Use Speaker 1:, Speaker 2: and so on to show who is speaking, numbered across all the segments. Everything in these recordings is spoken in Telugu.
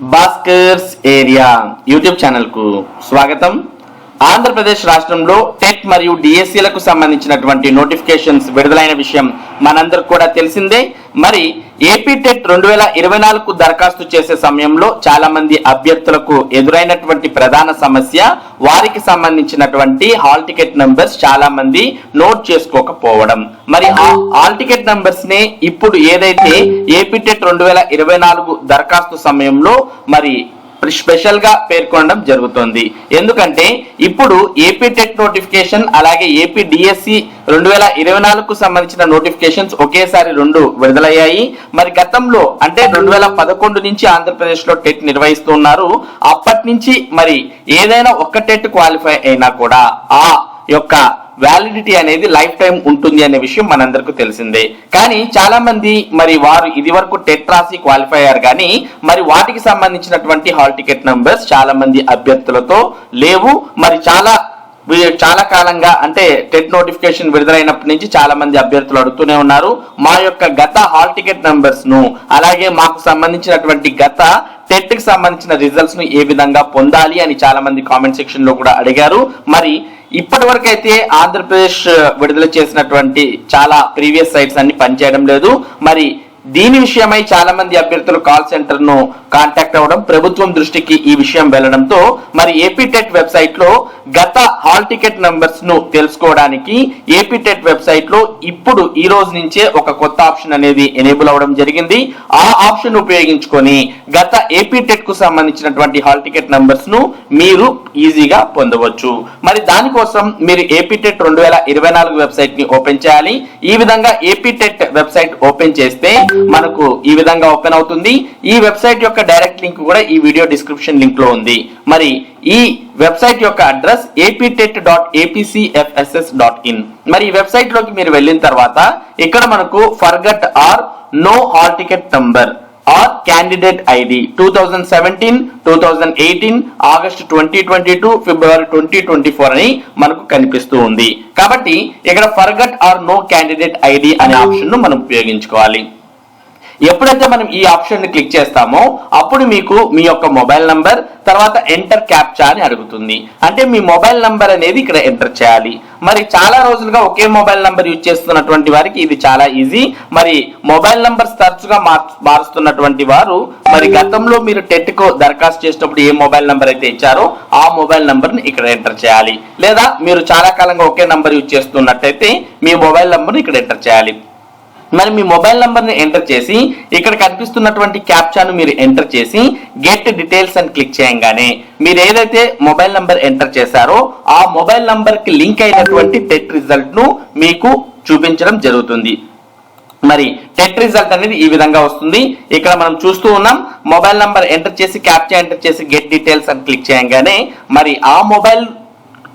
Speaker 1: భాస్కర్స్ ఏరియా యూట్యూబ్ ఛానల్కు స్వాగతం. ఆంధ్రప్రదేశ్ రాష్ట్రంలో టెట్ మరియు డిఎస్సీలకు సంబంధించినటువంటి నోటిఫికేషన్స్ విడుదలైన విషయం మనందరికి కూడా తెలిసిందే. మరి ఏపీ టెట్ రెండు వేల ఇరవై నాలుగు దరఖాస్తు చేసే సమయంలో చాలా మంది అభ్యర్థులకు ఎదురైనటువంటి ప్రధాన సమస్య వారికి సంబంధించినటువంటి హాల్ టికెట్ నంబర్స్ చాలా మంది నోట్ చేసుకోకపోవడం. మరి ఆ హాల్ టికెట్ నంబర్స్ నే ఇప్పుడు ఏదైతే ఏపీ టెట్ రెండు వేల ఇరవై నాలుగు దరఖాస్తు సమయంలో మరి స్పెషల్గా పేర్కొనడం జరుగుతుంది. ఎందుకంటే ఇప్పుడు ఏపీ టెట్ నోటిఫికేషన్ అలాగే ఏపీ డిఎస్సి రెండు వేల ఇరవై నాలుగుకు సంబంధించిన నోటిఫికేషన్స్ ఒకేసారి రెండు విడుదలయ్యాయి. మరి గతంలో అంటే రెండు వేల పదకొండు నుంచి ఆంధ్రప్రదేశ్లో టెట్ నిర్వహిస్తున్నారు. అప్పటి నుంచి మరి ఏదైనా ఒక్క టెట్ క్వాలిఫై అయినా కూడా ఆ యొక్క వ్యాలిడిటీ అనేది లైఫ్ టైం ఉంటుంది అనే విషయం మనందరికీ తెలిసిందే. కానీ చాలా మంది మరి వారు ఇది వరకు టెట్ రాసి క్వాలిఫై అయ్యారు కానీ మరి వాటికి సంబంధించినటువంటి హాల్ టికెట్ నంబర్స్ చాలా మంది అభ్యర్థులతో లేవు. మరి చాలా చాలా కాలంగా అంటే టెట్ నోటిఫికేషన్ విడుదలైనప్పటి నుంచి చాలా మంది అభ్యర్థులు అడుగుతూనే ఉన్నారు. మా యొక్క గత హాల్ టికెట్ నంబర్స్ను అలాగే మాకు సంబంధించినటువంటి గత టెట్కి సంబంధించిన రిజల్ట్స్ను ఏ విధంగా పొందాలి అని చాలా మంది కామెంట్ సెక్షన్లో కూడా అడిగారు. మరి ఇప్పటి వరకు అయితే ఆంధ్రప్రదేశ్ విడుదల చేసినటువంటి చాలా ప్రీవియస్ సైట్స్ అన్ని పనిచేయడం లేదు. మరి దీని విషయమై చాలా మంది అభ్యర్థులు కాల్ సెంటర్ను కాంటాక్ట్ అవ్వడం ప్రభుత్వం దృష్టికి ఈ విషయం వెళ్ళడంతో మరి ఏపీటెట్ వెబ్సైట్లో గత హాల్ టికెట్ నంబర్స్ను తెలుసుకోవడానికి ఏపీటెట్ వెబ్సైట్లో ఇప్పుడు ఈ రోజు నుంచే ఒక కొత్త ఆప్షన్ అనేది ఎనేబుల్ అవ్వడం జరిగింది. ఆ ఆప్షన్ ఉపయోగించుకొని గత ఏపీటెట్కు సంబంధించినటువంటి హాల్ టికెట్ నంబర్స్ను మీరు ఈజీగా పొందవచ్చు. మరి దానికోసం మీరు ఏపీటెట్ రెండు వేల ఇరవై నాలుగు వెబ్సైట్ని ఓపెన్ చేయాలి. ఈ విధంగా ఏపీటెట్ వెబ్సైట్ ఓపెన్ చేస్తే మనకు ఈ విధంగా ఓపెన్ అవుతుంది. ఈ వెబ్సైట్ యొక్క డైరెక్ట్ లింక్ కూడా ఈ వీడియో డిస్క్రిప్షన్ లింక్లో ఉంది. మరి ఈ వెబ్సైట్ యొక్క address AP TET dot APCFSS dot in మరి ఈ వెబ్సైట్లోకి మీరు వెళ్ళిన తర్వాత ఇక్కడ మనకు forgot or know hall ticket number or candidate ID two thousand seventeen two thousand eighteen August twenty twenty two February twenty twenty four అని మనకు కనిపిస్తూ ఉంది. కాబట్టి ఇక్కడ forgot or know candidate ID అనే ఆప్షన్ను మనం ఉపయోగించుకోవాలి. ఎప్పుడైతే మనం ఈ ఆప్షన్ని క్లిక్ చేస్తామో అప్పుడు మీకు మీ యొక్క మొబైల్ నంబర్ తర్వాత ఎంటర్ క్యాప్చా అని అడుగుతుంది. అంటే మీ మొబైల్ నంబర్ అనేది ఇక్కడ ఎంటర్ చేయాలి. మరి చాలా రోజులుగా ఒకే మొబైల్ నంబర్ యూజ్ చేస్తున్నటువంటి వారికి ఇది చాలా ఈజీ. మరి మొబైల్ నంబర్స్ తరచుగా మారుస్తున్నటువంటి వారు మరి గతంలో మీరు టెట్కు దరఖాస్తు చేసినప్పుడు ఏ మొబైల్ నంబర్ అయితే ఇచ్చారో ఆ మొబైల్ నంబర్ని ఇక్కడ ఎంటర్ చేయాలి. లేదా మీరు చాలా కాలంగా ఒకే నంబర్ యూజ్ చేస్తున్నట్టయితే మీ మొబైల్ నంబర్ ఇక్కడ ఎంటర్ చేయాలి. మరి మీ మొబైల్ నంబర్ని ఎంటర్ చేసి ఇక్కడ కనిపిస్తున్నటువంటి క్యాప్చాను మీరు ఎంటర్ చేసి గెట్ డీటెయిల్స్ అని క్లిక్ చేయగానే మీరు ఏదైతే మొబైల్ నంబర్ ఎంటర్ చేశారో ఆ మొబైల్ నంబర్కి లింక్ అయినటువంటి టెట్ రిజల్ట్ను మీకు చూపించడం జరుగుతుంది. మరి టెట్ రిజల్ట్ అనేది ఈ విధంగా వస్తుంది. ఇక్కడ మనం చూస్తూ ఉన్నాం మొబైల్ నంబర్ ఎంటర్ చేసి క్యాప్చా ఎంటర్ చేసి గెట్ డీటెయిల్స్ అని క్లిక్ చేయగానే మరి ఆ మొబైల్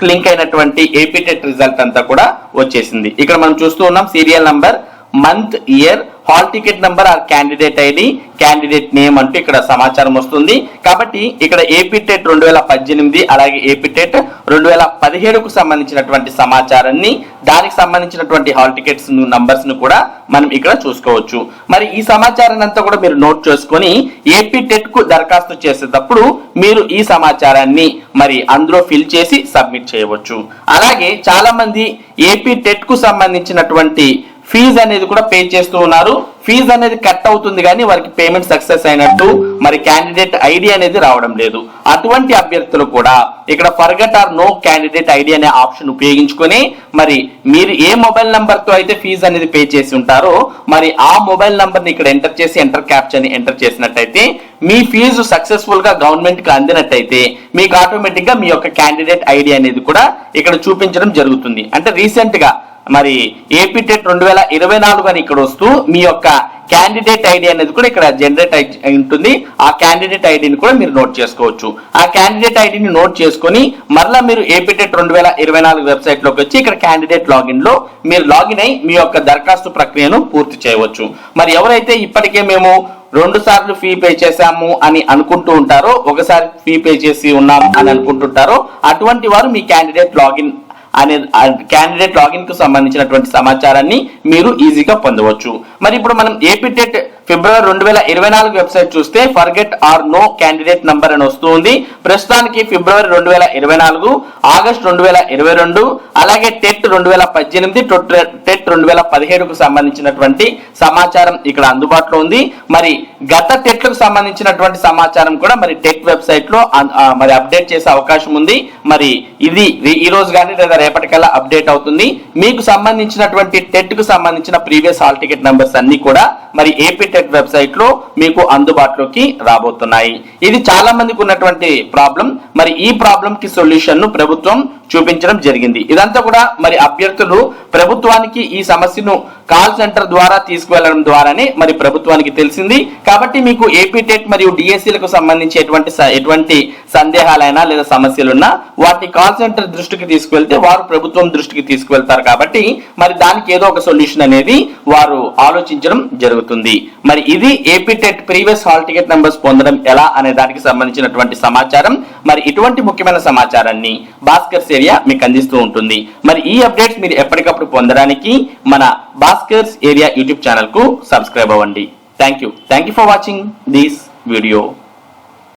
Speaker 1: లింక్ అయినటువంటి ఏపీ టెట్ రిజల్ట్ అంతా కూడా వచ్చేసింది. ఇక్కడ మనం చూస్తూ ఉన్నాం serial number month year hall ticket number or candidate ID candidate name అంటూ ఇక్కడ సమాచారం వస్తుంది. కాబట్టి ఇక్కడ ఏపీ టెట్ రెండు వేల పద్దెనిమిది అలాగే ఏపీ టెట్ రెండు వేల పదిహేడుకు సంబంధించినటువంటి సమాచారాన్ని దానికి సంబంధించినటువంటి హాల్ టికెట్స్ నంబర్స్ను కూడా మనం ఇక్కడ చూసుకోవచ్చు. మరి ఈ సమాచారాన్ని అంతా కూడా మీరు నోట్ చేసుకొని ఏపీ టెట్కు దరఖాస్తు చేసేటప్పుడు మీరు ఈ సమాచారాన్ని మరి అందులో ఫిల్ చేసి సబ్మిట్ చేయవచ్చు. అలాగే చాలా మంది ఏపీ టెట్కు సంబంధించినటువంటి ఫీజు అనేది కూడా పే చేస్తూ ఉన్నారు. ఫీజు అనేది కట్ అవుతుంది కానీ వారికి పేమెంట్ సక్సెస్ అయినట్టు మరి క్యాండిడేట్ ఐడి అనేది రావడం లేదు. అటువంటి అభ్యర్థులు కూడా ఇక్కడ forgot or know candidate ID అనే ఆప్షన్ ఉపయోగించుకొని మరి మీరు ఏ మొబైల్ నంబర్తో అయితే ఫీజు అనేది పే చేసి ఉంటారో మరి ఆ మొబైల్ నంబర్ని ఇక్కడ ఎంటర్ చేసి ఎంటర్ క్యాప్చర్ని ఎంటర్ చేసినట్టయితే మీ ఫీజు సక్సెస్ఫుల్గా గవర్నమెంట్కి అందినట్టయితే మీకు ఆటోమేటిక్గా మీ యొక్క క్యాండిడేట్ ఐడి అనేది కూడా ఇక్కడ చూపించడం జరుగుతుంది. అంటే రీసెంట్గా మరి ఏపీ టెట్ రెండు వేల ఇరవై నాలుగు అని ఇక్కడ వస్తూ మీ యొక్క క్యాండిడేట్ ఐడి అనేది కూడా ఇక్కడ జనరేట్ అయి ఉంటుంది. ఆ క్యాండిడేట్ ఐడిని కూడా మీరు నోట్ చేసుకోవచ్చు. ఆ క్యాండిడేట్ ఐడిని నోట్ చేసుకొని మరలా మీరు ఏపీటెట్ రెండు వేల ఇరవై నాలుగు వెబ్సైట్లోకి వచ్చి ఇక్కడ క్యాండిడేట్ లాగిన్లో మీరు లాగిన్ అయి మీ యొక్క దరఖాస్తు ప్రక్రియను పూర్తి చేయవచ్చు. మరి ఎవరైతే ఇప్పటికే మేము రెండు సార్లు ఫీ పే చేశాము అని అనుకుంటూ ఉంటారో ఒకసారి ఫీ పే చేసి ఉన్నాం అని అనుకుంటుంటారో అటువంటి వారు మీ క్యాండిడేట్ లాగిన్ అనే క్యాండిడేట్ లాగిన్కు సంబంధించినటువంటి సమాచారాన్ని మీరు ఈజీగా పొందవచ్చు. మరి ఇప్పుడు మనం ఏపీ టెట్ ఫిబ్రవరి రెండు వేల ఇరవై నాలుగు వెబ్సైట్ చూస్తే forget or know candidate number అని వస్తుంది. ప్రస్తుతానికి ఫిబ్రవరి రెండు వేల ఇరవై నాలుగు ఆగస్ట్ రెండు వేల ఇరవై రెండు అలాగే టెట్ రెండు వేల పద్దెనిమిది టెట్ రెండు వేల పదిహేడుకు సంబంధించినటువంటి సమాచారం ఇక్కడ అందుబాటులో ఉంది. మరి గత టెట్లకు సంబంధించినటువంటి సమాచారం కూడా మరి టెట్ వెబ్సైట్లో మరి అప్డేట్ చేసే అవకాశం ఉంది. మరి ఇది ఈ రోజు కానీ లేదా రేపటికల్లా అప్డేట్ అవుతుంది. మీకు సంబంధించినటువంటి టెట్కు సంబంధించిన ప్రీవియస్ హాల్ టికెట్ నంబర్స్ అన్ని కూడా మరి ఏపీ టెక్ వెబ్సైట్లో మీకు అందుబాటులోకి రాబోతున్నాయి. ఇది చాలా మందికి ఉన్నటువంటి ప్రాబ్లం మరి ఈ ప్రాబ్లం కి సొల్యూషన్ను ప్రభుత్వం చూపించడం జరిగింది. ఇదంతా కూడా మరి అభ్యర్థులు ప్రభుత్వానికి ఈ సమస్యను కాల్ సెంటర్ ద్వారా తీసుకువెళ్ళడం ద్వారానే మరి ప్రభుత్వానికి తెలిసింది. కాబట్టి మీకు ఏపీ టెట్ మరియు డిఎస్సీలకు సంబంధించి ఎటువంటి ఎటువంటి సందేహాలైనా లేదా సమస్యలున్నా వాటిని కాల్ సెంటర్ దృష్టికి తీసుకువెళ్తే వారు ప్రభుత్వం దృష్టికి తీసుకువెళ్తారు కాబట్టి మరి దానికి ఏదో ఒక సొల్యూషన్ అనేది వారు ఆలోచించడం జరుగుతుంది. మరి ఇది AP TET previous hall ticket numbers పొందడం ఎలా అనే దానికి సంబంధించినటువంటి సమాచారం. మరి ఇటువంటి ముఖ్యమైన సమాచారాన్ని భాస్కర్ దినచర్య మీకు అందిస్తూ ఉంటుంది. మరి ఈ అప్డేట్స్ మీరు ఎప్పటికప్పుడు పొందడానికి మన భాస్కర్స్ ఏరియా యూట్యూబ్ ఛానల్కు సబ్స్క్రైబ్ అవ్వండి. Thank you thank you for watching this video